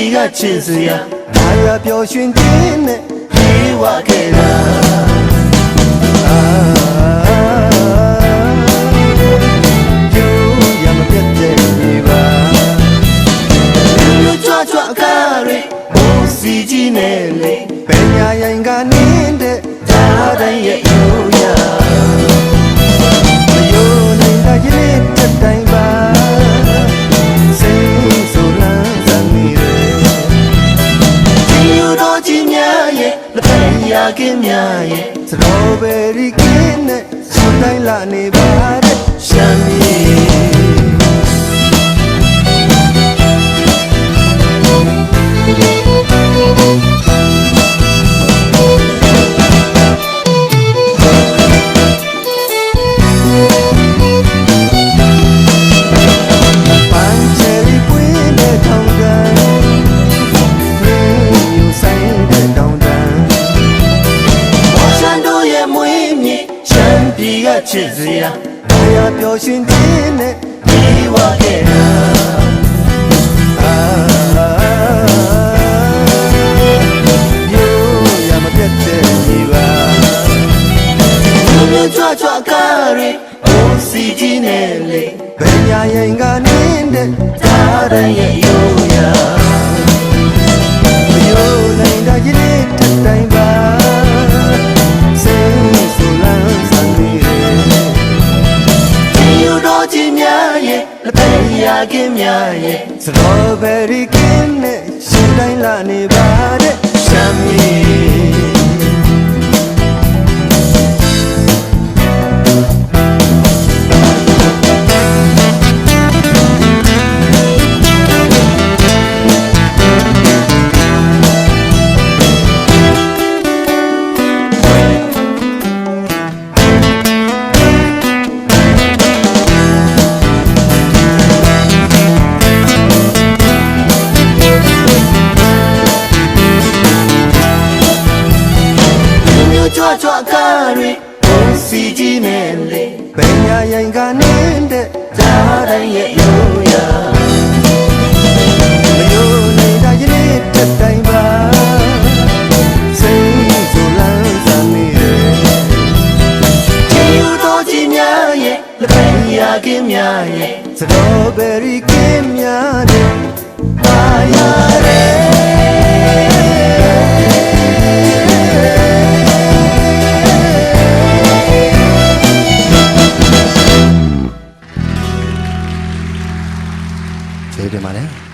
ချစ်စရာဒါရပျော်ရွှင်ခြင်းနဲ့ပြေဝခဲ့တာယူရမပြတ်တဲ့နေပါလူကြွကြွအကားတွေဘုံစီကြီးနဲ့လေပညာရင်ကနင်းတဲ့ဒါတိုင်းရဲ့ယူရ ကြီးများရဲ့လက်ဖက်ရကင်းများရဲ့စတော်ဘယ်ရီကင်းနဲ့ဆွတိုင်းလာနေပါတဲ့ရှမ်းမြေပ ပြည်ကချစ်စရာဒါရပျော်ရွှင်ခြင်းနဲ့ပြေဝခဲ့တာအာယူရမပြတ်တဲ့နေပါလူလူကြွကြွအကားတွေဘုံစီကြီးနဲ့လေပညာရင်ကနင်းတဲ့ဒါတိုင်းရဲ့ယူရ က်ရကင်းများရဲ့စတော်ဘယ်ရီကင်းနဲ့ရှင်တိုင်းလာနေပါတဲ့ရှမ်းမြေ လူမျိုးကြွကြွအကားတွေဘုံစီကြီးနဲ့လေပညာရင်ကနင်းတဲ့ဒါတိုင်းရဲ့ယူရမယိုနိုင်တာရင်လေးတက်တိုင်းပါစိတ်ဆိုလန်းစမ်းနေတယ်ဒီလူတော်ကြီးများရဲ့လက်ဖက်ရကင်းများရဲ့စတော်ဘယ်ရီကင်းများတဲ့ပါရ ကျေးဇူးတင်ပါတယ်